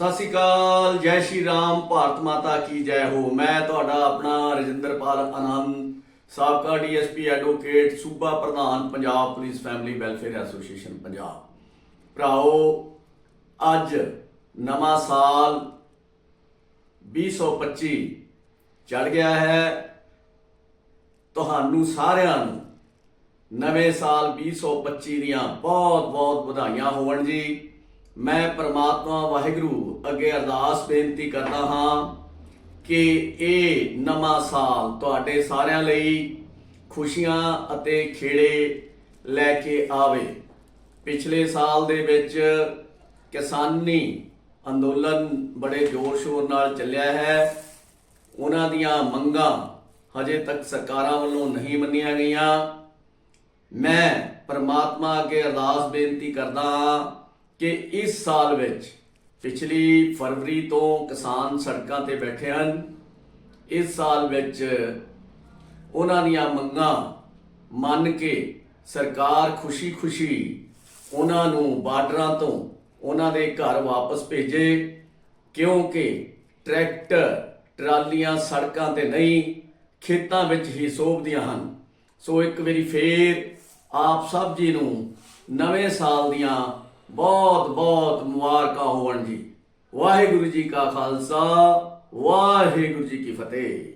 ਸਤਿ ਸ਼੍ਰੀ ਅਕਾਲ, ਜੈ ਸ਼੍ਰੀ ਰਾਮ, ਭਾਰਤ ਮਾਤਾ ਕੀ ਜੈ ਹੋ। ਮੈਂ ਤੁਹਾਡਾ ਆਪਣਾ ਰਜਿੰਦਰਪਾਲ ਆਨੰਦ, ਸਾਬਕਾ ਡੀਐਸਪੀ ਐਡਵੋਕੇਟ, ਸੂਬਾ ਪ੍ਰਧਾਨ, Punjab police family welfare association, Punjab. ਭਰਾਓ, ਅੱਜ ਨਵਾਂ ਸਾਲ 2025 ਚੜ ਗਿਆ ਹੈ। ਤੁਹਾਨੂੰ ਸਾਰਿਆਂ ਨੂੰ ਨਵੇਂ ਸਾਲ 2025 ਦੀਆਂ ਬਹੁਤ-ਬਹੁਤ ਵਧਾਈਆਂ ਹੋਣ ਜੀ। ਮੈਂ ਪ੍ਰਮਾਤਮਾ ਵਾਹਿਗੁਰੂ ਅੱਗੇ ਅਰਦਾਸ ਬੇਨਤੀ ਕਰਦਾ ਹਾਂ ਕਿ ਇਹ ਨਵਾਂ ਸਾਲ ਤੁਹਾਡੇ ਸਾਰਿਆਂ ਲਈ ਖੁਸ਼ੀਆਂ ਅਤੇ ਖੇੜੇ ਲੈ ਕੇ ਆਵੇ। ਪਿਛਲੇ ਸਾਲ ਦੇ ਵਿੱਚ ਕਿਸਾਨੀ ਅੰਦੋਲਨ ਬੜੇ ਜ਼ੋਰ ਸ਼ੋਰ ਨਾਲ ਚੱਲਿਆ ਹੈ। ਉਹਨਾਂ ਦੀਆਂ ਮੰਗਾਂ ਹਜੇ ਤੱਕ ਸਰਕਾਰਾਂ ਵੱਲੋਂ ਨਹੀਂ ਮੰਨੀਆਂ ਗਈਆਂ। ਮੈਂ ਪਰਮਾਤਮਾ ਅੱਗੇ ਅਰਦਾਸ ਬੇਨਤੀ ਕਰਦਾ ਹਾਂ ਕਿ ਇਸ ਸਾਲ ਵਿੱਚ ਪਿਛਲੀ ਫਰਵਰੀ ਤੋਂ ਕਿਸਾਨ ਸੜਕਾਂ ਤੇ ਬੈਠੇ ਹਨ। ਇਸ ਸਾਲ ਵਿੱਚ ਉਹਨਾਂ ਦੀਆਂ ਮੰਗਾਂ ਮੰਨ ਕੇ ਸਰਕਾਰ ਖੁਸ਼ੀ-ਖੁਸ਼ੀ ਉਹਨਾਂ ਨੂੰ ਬਾਰਡਰਾਂ ਤੋਂ ਉਹਨਾਂ ਦੇ ਘਰ ਵਾਪਸ ਭੇਜੇ, ਕਿਉਂਕਿ ਟਰੈਕਟਰ, ਟਰਾਲੀਆਂ ਸੜਕਾਂ ਤੇ ਨਹੀਂ, ਖੇਤਾਂ ਵਿੱਚ ਹੀ ਸੋਭਦੀਆਂ ਹਨ। ਸੋ ਇੱਕ ਵਾਰੀ ਫੇਰ ਆਪ ਸਭ ਜੀ ਨੂੰ ਨਵੇਂ ਸਾਲ ਦੀਆਂ ਬਹੁਤ ਬਹੁਤ ਮੁਬਾਰਕਾਂ ਹੋਣ ਜੀ। ਵਾਹਿਗੁਰੂ ਜੀ ਕਾ ਖਾਲਸਾ ਵਾਹਿਗੁਰੂ ਜੀ ਕੀ ਫਤਿਹ।